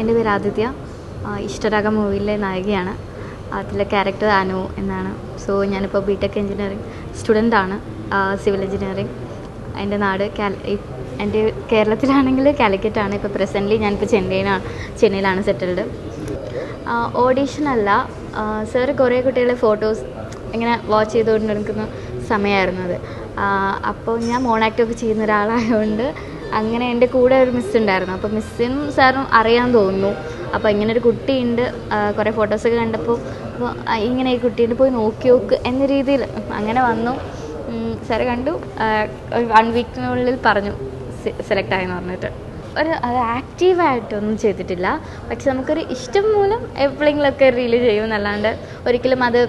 എന്റെ പേര് ആദിത്യ. ഇഷ്ടരാഗം മൂവിയിലെ നായികയാണ്. അതിലെ ക്യാരക്ടർ അനു എന്നാണ്. സോ ഞാനിപ്പോൾ ബി ടെക് എഞ്ചിനീയറിംഗ് സ്റ്റുഡന്റ് ആണ് സിവിൽ എഞ്ചിനീയറിംഗ് എന്റെ നാട് കാൽ എന്റെ കേരളത്തിലാണെങ്കിൽ കാലിക്കറ്റാണ് ഇപ്പോൾ പ്രസന്റ്ലി ഞാനിപ്പോൾ ചെന്നൈയിലാണ് ചെന്നൈയിലാണ് സെറ്റിൽഡ് ഓഡീഷനല്ല സാർ കുറേ കുട്ടികളെ ഫോട്ടോസ് ഇങ്ങനെ വാച്ച് ചെയ്തുകൊണ്ടിരിക്കുന്ന സമയമായിരുന്നു അത്. അപ്പോൾ ഞാൻ മോൺ ഒക്കെ ചെയ്യുന്ന ഒരാളായതുകൊണ്ട് അങ്ങനെ എന്റെ കൂടെ ഒരു മിസ് ഉണ്ടായിരുന്നു. അപ്പോൾ മിസ്സിനും സാറും അറിയാൻ തോന്നുന്നു. അപ്പോൾ ഇങ്ങനെ ഒരു കുട്ടിയുണ്ട്. കുറേ ഫോട്ടോസൊക്കെ കണ്ടപ്പോൾ അപ്പോൾ ഇങ്ങനെ ഈ കുട്ടീന്റെ പോയി നോക്കി നോക്ക് എന്ന രീതിയിൽ അങ്ങനെ വന്നു. സാറ് കണ്ടു. ഒരു വൺ വീക്കിനുള്ളിൽ പറഞ്ഞു സെലക്ട് ആയെന്ന് പറഞ്ഞിട്ട്. ഒരു അത് ആക്റ്റീവായിട്ടൊന്നും ചെയ്തിട്ടില്ല. പക്ഷെ നമുക്കൊരു ഇഷ്ടം മൂലം എപ്പോഴെങ്കിലുമൊക്കെ റീൽ ചെയ്യും എന്നല്ലാണ്ട് ഒരിക്കലും അത്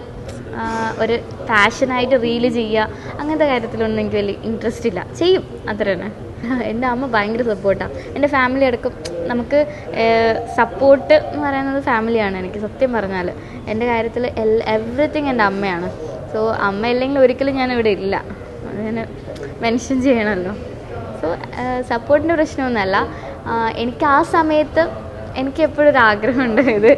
ഒരു പാഷനായിട്ട് റീൽ ചെയ്യുക അങ്ങനത്തെ കാര്യത്തിലൊന്നും എനിക്ക് വലിയ ഇൻട്രസ്റ്റ് ഇല്ല. ചെയ്യും. അത്ര തന്നെ. എന്റെ അമ്മ ഭയങ്കര സപ്പോർട്ടാണ് എന്റെ ഫാമിലി അടക്കം നമുക്ക് സപ്പോർട്ട് എന്ന് പറയുന്നത് ഫാമിലിയാണ് എനിക്ക് സത്യം പറഞ്ഞാൽ. എന്റെ കാര്യത്തിൽ എൽ എവറിത്തിങ് എന്റെ അമ്മയാണ്. സോ അമ്മ ഇല്ലെങ്കിൽ ഒരിക്കലും ഞാൻ ഇവിടെ ഇല്ല. ഞാൻ മെൻഷൻ ചെയ്യണമല്ലോ സോ സപ്പോർട്ടിന്റെ പ്രശ്നമൊന്നുമല്ല. എനിക്ക് ആ സമയത്ത് എനിക്ക് എപ്പോഴും ഒരു ആഗ്രഹമുണ്ട്. ഇത്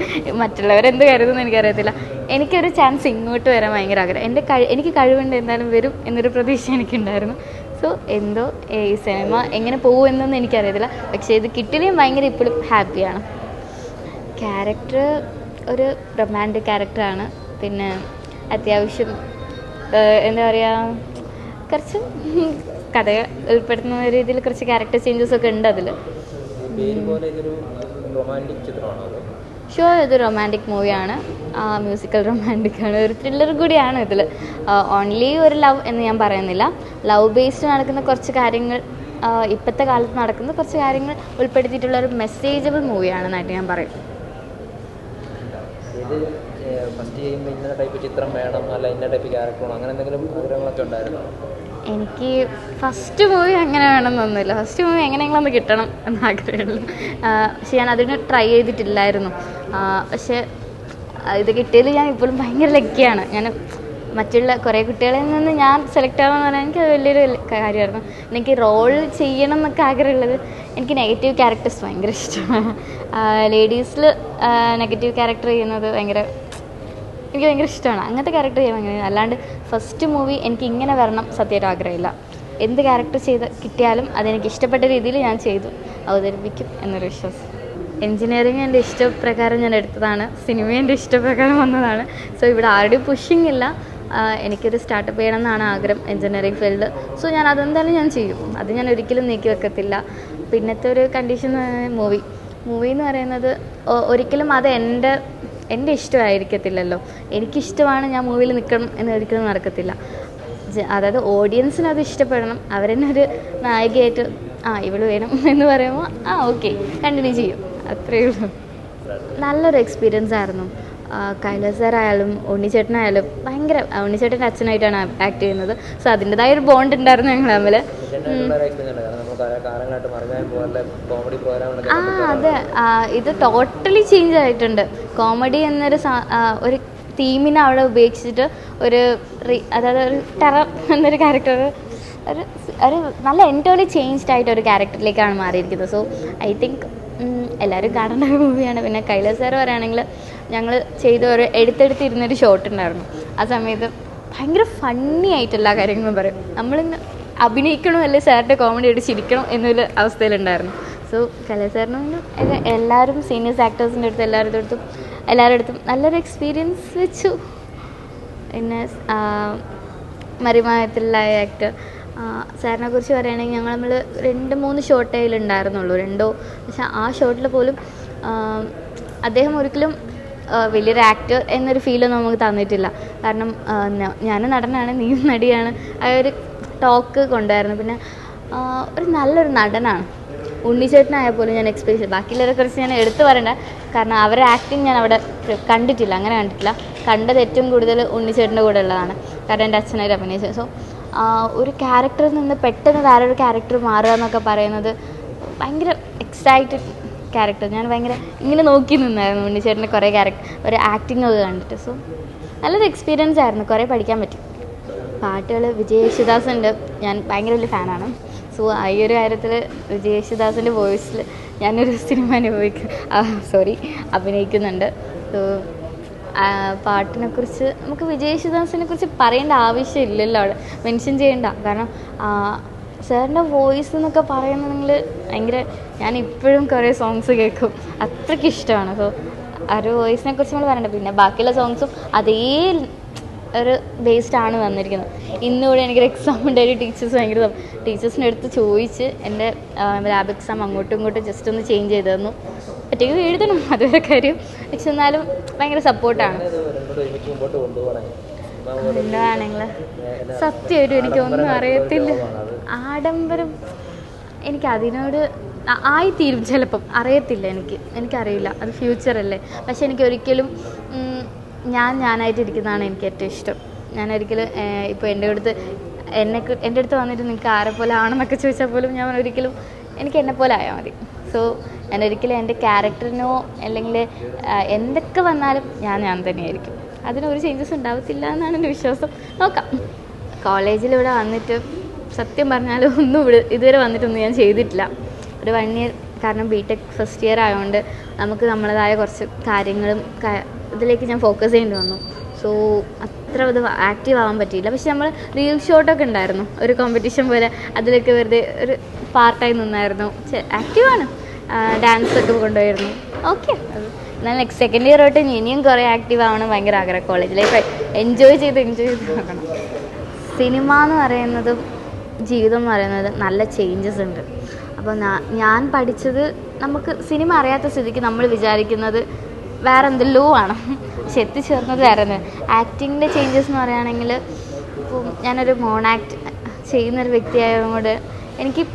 മറ്റുള്ളവരെന്ത് കരുതുന്നു എനിക്കറിയത്തില്ല. എനിക്കൊരു ചാൻസ് ഇങ്ങോട്ട് വരാൻ ഭയങ്കര ആഗ്രഹം. എന്റെ കഴി എനിക്ക് കഴിവുണ്ട് എന്തായാലും വരും എന്നൊരു പ്രതീക്ഷ എനിക്കുണ്ടായിരുന്നു. സോ എന്തോ ഈ സിനിമ എങ്ങനെ പോകുമെന്നൊന്നും എനിക്കറിയത്തില്ല. പക്ഷേ ഇത് കിട്ടിയില്ലെങ്കിൽ ഭയങ്കര ഇപ്പോഴും ഹാപ്പിയാണ്. ക്യാരക്ടർ ഒരു റൊമാന്റിക് ക്യാരക്ടറാണ്. പിന്നെ അത്യാവശ്യം എന്താ പറയുക കുറച്ച് കഥ ഉൾപ്പെടുത്തുന്ന രീതിയിൽ കുറച്ച് ക്യാരക്ടർ ചേഞ്ചസ് ഒക്കെ ഉണ്ട് അതിൽ പേര് പോലെ ഇതൊരു റൊമാന്റിക് ഷോ ഇത് റൊമാന്റിക് മൂവിയാണ് മ്യൂസിക്കൽ റൊമാന്റിക് ആണ്. ഒരു ത്രില്ലർ കൂടിയാണ് ഇതിൽ. ഓൺലി ഒരു ലവ് എന്ന് ഞാൻ പറയുന്നില്ല. ലവ് ബേസ്ഡ് നടക്കുന്ന കുറച്ച് കാര്യങ്ങൾ ഇപ്പോഴത്തെ കാലത്ത് നടക്കുന്ന കുറച്ച് കാര്യങ്ങൾ ഉൾപ്പെടുത്തിയിട്ടുള്ള ഒരു മെസ്സേജബിൾ മൂവിയാണെന്നായിട്ട് ഞാൻ പറയും. ഇത് ഫസ്റ്റ് ചെയ്യുമ്പോൾ ഇന്ന ടൈപ്പ് ചിത്രം വേണം അല്ല ഇന്ന ടൈപ്പ് ക്യാരക്ടർ അങ്ങനെ എന്തെങ്കിലും ആഗ്രഹങ്ങളൊക്കെ ഉണ്ടായിരുന്നോ? എനിക്ക് ഫസ്റ്റ് മൂവി അങ്ങനെ വേണമെന്നൊന്നുമില്ല ഫസ്റ്റ് മൂവി എങ്ങനെയെങ്കിലും ഒന്ന് കിട്ടണം എന്ന് ആഗ്രഹമുള്ളൂ. പക്ഷെ ഞാൻ അതിന് ട്രൈ ചെയ്തിട്ടില്ലായിരുന്നു. പക്ഷേ ഇത് കിട്ടിയതിൽ ഞാൻ ഇപ്പോഴും ഭയങ്കര ലക്കിയാണ് ഞാൻ മറ്റുള്ള കുറേ കുട്ടികളിൽ നിന്ന് ഞാൻ സെലക്ട് ആവാന്ന് പറഞ്ഞാൽ എനിക്ക് വലിയൊരു കാര്യമായിരുന്നു. എനിക്ക് റോൾ ചെയ്യണം എന്നൊക്കെ ആഗ്രഹമുള്ളത് എനിക്ക് നെഗറ്റീവ് ക്യാരക്ടേഴ്സ് ഭയങ്കര ഇഷ്ടമാണ്. ലേഡീസിൽ നെഗറ്റീവ് ക്യാരക്ടർ ചെയ്യുന്നത് ഭയങ്കര എനിക്ക് ഭയങ്കര ഇഷ്ടമാണ്. അങ്ങനത്തെ ക്യാരക്ടർ ചെയ്യാൻ ഭയങ്കര അല്ലാണ്ട് ഫസ്റ്റ് മൂവി എനിക്ക് ഇങ്ങനെ വരണം സത്യമായിട്ട് ആഗ്രഹമില്ല. എന്ത് ക്യാരക്ടർ ചെയ്ത് കിട്ടിയാലും അതെനിക്ക് ഇഷ്ടപ്പെട്ട രീതിയിൽ ഞാൻ ചെയ്തു. അവതരിപ്പിക്കും എന്നൊരു വിശ്വാസം. എൻജിനീയറിങ് എന്റെ ഇഷ്ടപ്രകാരം ഞാൻ എടുത്തതാണ്. സിനിമ എന്റെ ഇഷ്ടപ്രകാരം വന്നതാണ്. സോ ഇവിടെ ആരുടെയും പുഷിങ് ഇല്ല. എനിക്കൊരു സ്റ്റാർട്ടപ്പ് ചെയ്യണം എന്നാണ് ആഗ്രഹം എഞ്ചിനീയറിംഗ് ഫീൽഡ് സോ ഞാൻ അതെന്തായാലും ഞാൻ ചെയ്യും. അത് ഞാൻ ഒരിക്കലും നീക്കി വെക്കത്തില്ല. പിന്നത്തെ ഒരു കണ്ടീഷൻ മൂവി മൂവി എന്ന് പറയുന്നത് ഒരിക്കലും അത് എന്റെ എന്റെ ഇഷ്ടമായിരിക്കത്തില്ലല്ലോ. എനിക്കിഷ്ടമാണ് ഞാൻ മൂവിയിൽ നിൽക്കണം എന്ന് ഒരിക്കലും നടക്കത്തില്ല. അതായത് ഓഡിയൻസിന് അത് ഇഷ്ടപ്പെടണം. അവരെന്നെ ഒരു നായികയായിട്ട് ആ ഇവൾ വേണം എന്ന് പറയുമ്പോൾ ആ ഓക്കെ കണ്ടിന്യൂ ചെയ്യും. അത്രയേ ഉള്ളൂ. നല്ലൊരു എക്സ്പീരിയൻസ് ആയിരുന്നു. കൈലാസ് സാറായാലും ഉണ്ണിച്ചേട്ടനായാലും ഭയങ്കര ഉണ്ണിച്ചേട്ടന്റെ അച്ഛനായിട്ടാണ് ആക്ട് ചെയ്യുന്നത്. സോ അതിന്റെതായ ഒരു ബോണ്ട് ഉണ്ടായിരുന്നു ഞങ്ങൾ തമ്മിൽ ആ അതെ. ഇത് ടോട്ടലി ചേഞ്ച് ആയിട്ടുണ്ട്. കോമഡി എന്നൊരു ഒരു തീമിനെ അവിടെ ഉപേക്ഷിച്ചിട്ട് ഒരു അതായത് ഒരു ടെറർ എന്നൊരു ക്യാരക്ടർ ഒരു ഒരു നല്ല എന്റോലി ചേഞ്ച്ഡ് ആയിട്ട് ഒരു ക്യാരക്ടറിലേക്കാണ് മാറിയിരിക്കുന്നത്. സോ ഐ തിങ്ക് എല്ലാവരും കാണേണ്ട ഒരു മൂവിയാണ് പിന്നെ കൈലാസ് സാർ പറയുകയാണെങ്കിൽ ഞങ്ങൾ ചെയ്ത ഒരു എടുത്തെടുത്തിരുന്നൊരു ഷോട്ട് ഉണ്ടായിരുന്നു. ആ സമയത്ത് ഭയങ്കര ഫണ്ണി ആയിട്ട് എല്ലാ കാര്യങ്ങളും പറയും. നമ്മളിന്ന് അഭിനയിക്കണോ അല്ലെ സാറിന്റെ കോമഡി ആയിട്ട് ചിരിക്കണം എന്നൊരു അവസ്ഥയിലുണ്ടായിരുന്നു. സോ കലാസാറിനും എല്ലാവരും സീനിയേഴ്സ് ആക്ടേഴ്സിന്റെ അടുത്ത് എല്ലാവരുടെ അടുത്തും എല്ലാവരുടെ അടുത്തും നല്ലൊരു എക്സ്പീരിയൻസ് വെച്ചു. പിന്നെ ആ, ആക്ടർ സാറിനെ കുറിച്ച് പറയുകയാണെങ്കിൽ ഞങ്ങൾ നമ്മൾ രണ്ട് മൂന്ന് ഷോട്ടേ ഉണ്ടായിരുന്നുള്ളൂ. രണ്ടോ പക്ഷെ ആ ഷോട്ടിൽ പോലും അദ്ദേഹം ഒരിക്കലും വലിയൊരു ആക്ടർ എന്നൊരു ഫീലൊന്നും നമുക്ക് തന്നിട്ടില്ല. കാരണം ഞാൻ നടനാണ് നീ നടിയാണ്. ആ ഒരു ടോക്ക് കൊണ്ടായിരുന്നു. പിന്നെ ഒരു നല്ലൊരു നടനാണ്. ഉണ്ണിച്ചേട്ടനായ പോലും ഞാൻ എക്സ്പീരിയൻസ് ബാക്കിയുള്ളവരെ കുറിച്ച് ഞാൻ എടുത്തു പറയണ്ട. കാരണം അവരുടെ ആക്ടിങ് ഞാൻ അവിടെ കണ്ടിട്ടില്ല. അങ്ങനെ കണ്ടിട്ടില്ല. കണ്ടത് ഏറ്റവും കൂടുതൽ ഉണ്ണിച്ചേട്ടന്റെ കൂടെ ഉള്ളതാണ്. കാരണം എന്റെ അച്ഛനായിട്ട് അഭിനയിച്ചത് സോ ഒരു ക്യാരക്ടറിൽ നിന്ന് പെട്ടെന്ന് വേറൊരു ക്യാരക്ടർ മാറുക എന്നൊക്കെ പറയുന്നത് ഭയങ്കര എക്സൈറ്റഡ് ക്യാരക്ടർ ഞാൻ ഭയങ്കര ഇങ്ങനെ നോക്കി നിന്നായിരുന്നു ഉണ്ണിച്ചേട്ടന്റെ കുറേ ക്യാരക്ടർ ഒരു ആക്ടിങ് ഒക്കെ കണ്ടിട്ട്. സോ നല്ലൊരു എക്സ്പീരിയൻസ് ആയിരുന്നു. കുറേ പഠിക്കാൻ പറ്റി. പാട്ടുകൾ വിജയ് യേശുദാസ് ഞാൻ ഭയങ്കര വലിയ ഫാനാണ് സോ ഈ ഒരു കാര്യത്തിൽ വിജയ് യേശുദാസിന്റെ വോയിസിൽ ഞാനൊരു സിനിമ അനുഭവിക്കും സോറി അഭിനയിക്കുന്നുണ്ട്. സോ പാട്ടിനെക്കുറിച്ച് നമുക്ക് വിജയ് യേശുദാസിനെ കുറിച്ച് പറയേണ്ട ആവശ്യമില്ലല്ലോ അവിടെ. മെൻഷൻ ചെയ്യേണ്ട. കാരണം സാറിന്റെ വോയിസ് എന്നൊക്കെ പറയുന്നുണ്ടെങ്കിൽ ഭയങ്കര ഞാൻ ഇപ്പോഴും കുറേ സോങ്സ് കേൾക്കും അത്രയ്ക്ക് ഇഷ്ടമാണ്. സോ ആ ഒരു വോയിസിനെ കുറിച്ച് നമ്മൾ പറയണ്ട. പിന്നെ ബാക്കിയുള്ള സോങ്സും അതേ ഒരു ബേസ്ഡ് ആണ് വന്നിരിക്കുന്നത്. ഇന്നുകൂടെ എനിക്കൊരു എക്സാം ഉണ്ടായി ടീച്ചേഴ്സ് ഭയങ്കര ടീച്ചേഴ്സിന്റെ അടുത്ത് ചോദിച്ച് എന്റെ ലാബ് എക്സാം അങ്ങോട്ടും ഇങ്ങോട്ടും ജസ്റ്റ് ഒന്ന് ചേഞ്ച് ചെയ്ത് തന്നു. ഒറ്റയ്ക്ക് എഴുതണം അതുവരെ കാര്യം. പക്ഷെ എന്നാലും ഭയങ്കര സപ്പോർട്ടാണ് പോലെ സത്യമായിട്ടും എനിക്കൊന്നും അറിയത്തില്ല. ആഡംബരം. എനിക്ക് അതിനോട് ആയിത്തീരും ചിലപ്പം. അറിയത്തില്ല എനിക്ക്. എനിക്കറിയില്ല. അത് ഫ്യൂച്ചറല്ലേ പക്ഷെ എനിക്ക് ഒരിക്കലും ഞാൻ ഞാൻ ഞാനായിട്ടിരിക്കുന്നതാണ് എനിക്ക് ഏറ്റവും ഇഷ്ടം. ഞാൻ ഒരിക്കലും ഇപ്പോൾ എന്റെ അടുത്ത് എന്നെ എന്റെ അടുത്ത് വന്നിട്ട് നിങ്ങൾക്ക് ആരെ പോലെ ആണെന്നൊക്കെ ചോദിച്ചാൽ പോലും ഞാൻ ഒരിക്കലും എനിക്ക് എന്നെ പോലെ ആയാൽ മതി. സോ ഞാൻ ഒരിക്കലും എന്റെ ക്യാരക്ടറിനോ അല്ലെങ്കിൽ എന്തൊക്കെ വന്നാലും ഞാൻ ഞാൻ തന്നെയായിരിക്കും. അതിനൊരു ചേഞ്ചസ് ഉണ്ടാവത്തില്ല എന്നാണ് എന്റെ വിശ്വാസം. നോക്കാം. കോളേജിൽ ഇവിടെ വന്നിട്ട് സത്യം പറഞ്ഞാൽ ഒന്നും ഇവിടെ ഇതുവരെ വന്നിട്ടൊന്നും ഞാൻ ചെയ്തിട്ടില്ല. ഒരു വൺ ഇയർ കാരണം ബി ടെക് ഫസ്റ്റ് ഇയർ ആയതുകൊണ്ട് നമുക്ക് നമ്മളതായ കുറച്ച് കാര്യങ്ങളും ഇതിലേക്ക് ഞാൻ ഫോക്കസ് ചെയ്യേണ്ടി വന്നു. സോ അത്ര ഇത് ആക്റ്റീവ് ആവാൻ പറ്റിയില്ല. പക്ഷെ നമ്മൾ റീൽ ഷോട്ടൊക്കെ ഉണ്ടായിരുന്നു. ഒരു കോമ്പറ്റീഷൻ പോലെ അതിലൊക്കെ വെറുതെ ഒരു പാർട്ടായി നിന്നായിരുന്നു. ആക്റ്റീവാണ് ഡാൻസൊക്കെ കൊണ്ടുപോയിരുന്നു. ഓക്കെ എന്നാൽ നെക്സ്റ്റ് സെക്കൻഡ് ഇയർ തൊട്ട് ഇനിയും കുറേ ആക്റ്റീവ് ആവണം ഭയങ്കര ആഗ്രഹം. കോളേജ് ലൈഫ് എൻജോയ് ചെയ്ത് എൻജോയ് ചെയ്ത് നോക്കണം. സിനിമ എന്ന് പറയുന്നതും ജീവിതം എന്ന് പറയുന്നത് നല്ല ചേഞ്ചസ് ഉണ്ട്. അപ്പോൾ ഞാൻ പഠിച്ചത് നമുക്ക് സിനിമ അറിയാത്ത സ്ഥിതിക്ക് നമ്മൾ വിചാരിക്കുന്നത് വേറെ എന്തെല്ലോ ആണ്. പക്ഷെ എത്തിച്ചേർന്നത് വേറെ ആക്ടിങ്ങിന്റെ ചേഞ്ചസ് എന്ന് പറയുകയാണെങ്കിൽ ഇപ്പം ഞാനൊരു മോൺ ആക്ട് ചെയ്യുന്നൊരു വ്യക്തിയായതുകൊണ്ട് എനിക്ക്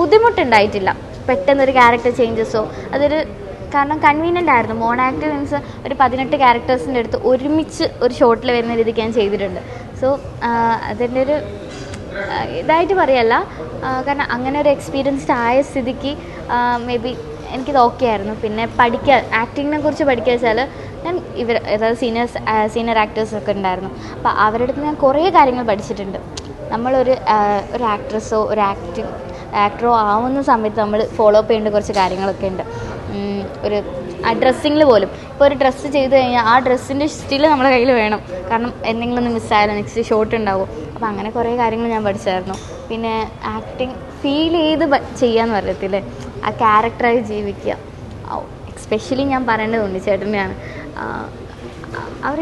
ബുദ്ധിമുട്ടുണ്ടായിട്ടില്ല. പെട്ടെന്നൊരു ക്യാരക്ടർ ചേഞ്ചസോ അതൊരു കാരണം കൺവീനിയന്റ് ആയിരുന്നു. മോൺ ആക്ട് മീൻസ് ഒരു പതിനെട്ട് ക്യാരക്ടേഴ്സിന്റെ അടുത്ത് ഒരുമിച്ച് ഒരു ഷോട്ടിൽ വരുന്ന രീതിക്ക് ഞാൻ ചെയ്തിട്ടുണ്ട്. സോ അതിന്റെ ഒരു ഇതായിട്ട് പറയല്ല. കാരണം അങ്ങനെ ഒരു എക്സ്പീരിയൻസ്ഡ് ആയ സ്ഥിതിക്ക് മേ ബി എനിക്കിത് ഓക്കെ ആയിരുന്നു. പിന്നെ പഠിക്കുക ആക്ടിങ്ങിനെ കുറിച്ച് പഠിക്കുക വെച്ചാൽ ഞാൻ ഇവർ അതായത് സീനിയേഴ്സ് സീനിയർ ആക്ടേഴ്സൊക്കെ ഉണ്ടായിരുന്നു. അപ്പോൾ അവരുടെ അടുത്ത് ഞാൻ കുറേ കാര്യങ്ങൾ പഠിച്ചിട്ടുണ്ട്. നമ്മളൊരു ഒരു ആക്ട്രസ്സോ ഒരു ആക്ടിങ് ആക്ടറോ ആവുന്ന സമയത്ത് നമ്മൾ ഫോളോ അപ്പ് ചെയ്യേണ്ട കുറച്ച് കാര്യങ്ങളൊക്കെ ഉണ്ട്. ഒരു ആ ഡ്രസ്സിങ്ങിൽ പോലും. ഇപ്പോൾ ഒരു ഡ്രസ്സ് ചെയ്ത് കഴിഞ്ഞാൽ ആ ഡ്രസ്സിന്റെ സ്റ്റിൽ നമ്മുടെ കയ്യിൽ വേണം. കാരണം എന്തെങ്കിലും ഒന്ന് മിസ്സായാലും നെക്സ്റ്റ് ഷോട്ട് ഉണ്ടാവും. അപ്പോൾ അങ്ങനെ കുറേ കാര്യങ്ങൾ ഞാൻ പഠിച്ചായിരുന്നു. പിന്നെ ആക്ടിങ് ഫീൽ ചെയ്ത് ചെയ്യാന്ന് പറയത്തില്ലേ? ആ ക്യാരക്ടറായി ജീവിക്കുക. എക്സ്പെഷ്യലി ഞാൻ പറയേണ്ടത് ഉണ്ണിച്ചേട്ടനെയാണ്. അവർ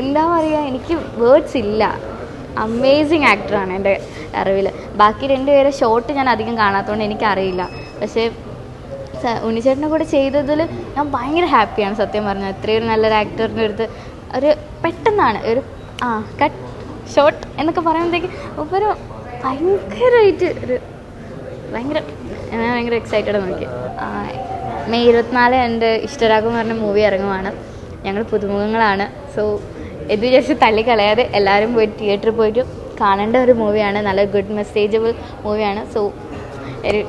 എന്താ പറയുക എനിക്ക് വേർഡ്സ് ഇല്ല. അമേസിങ് ആക്ടറാണ് എന്റെ അറിവിൽ ബാക്കി രണ്ടുപേരെ ഷോട്ട് ഞാൻ അധികം കാണാത്തതുകൊണ്ട് എനിക്കറിയില്ല. പക്ഷേ ഉണ്ണിച്ചേട്ടനെ കൂടെ ചെയ്തതിൽ ഞാൻ ഭയങ്കര ഹാപ്പിയാണ് സത്യം പറഞ്ഞാൽ ഇത്രയും നല്ലൊരു ആക്ടറിന്റെ അടുത്ത് ഒരു പെട്ടെന്നാണ് ഒരു ആ കട്ട് ഷോട്ട് എന്നൊക്കെ പറയുമ്പോഴത്തേക്ക് ഒരു ഭയങ്കരമായിട്ട് ഒരു ഭയങ്കര ഞാൻ ഭയങ്കര എക്സൈറ്റഡ് നോക്കി മെയ് ഇരുപത്തിനാല് എന്റെ ഇഷ്ടരാഗം പറഞ്ഞ മൂവി ഇറങ്ങുവാണ്. ഞങ്ങൾ പുതുമുഖങ്ങളാണ്. സോ ഇത് വിചാരിച്ച് തള്ളിക്കളയാതെ എല്ലാവരും പോയി തിയേറ്ററിൽ പോയിട്ട് കാണേണ്ട ഒരു മൂവിയാണ് നല്ല ഗുഡ് മെസ്സേജബിൾ മൂവിയാണ് സോ ഒരു